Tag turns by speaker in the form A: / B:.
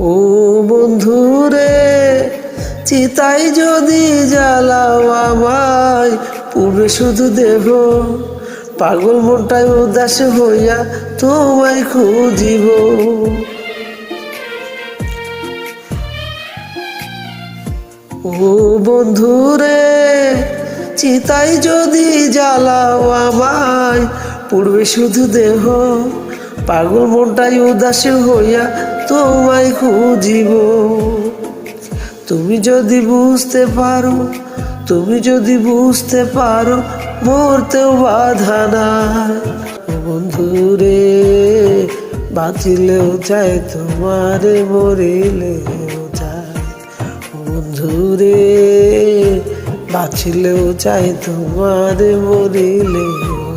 A: ও বন্ধুরে, চিতাই যদি জ্বালাও আমায় পূর্বে শুধু দেহ। পাগল মনটাই উদাস হইয়া তোমায় খুঁজিব। ও বন্ধুরে, চিতাই যদি জ্বালাও আমায় পূর্বে শুধু দেহ। পাগল মনটাই উদাস হইয়া তোমায় খুঁজিব। তুমি যদি বুঝতে পারো, তুমি যদি বুঝতে পারো, মরতেও বাধা নাই। বন্ধুরে বাঁচিলেও চাই তোমারে, মরিলেও চাই। বন্ধুরে বাঁচিলেও চাই তোমারে, মরিলেও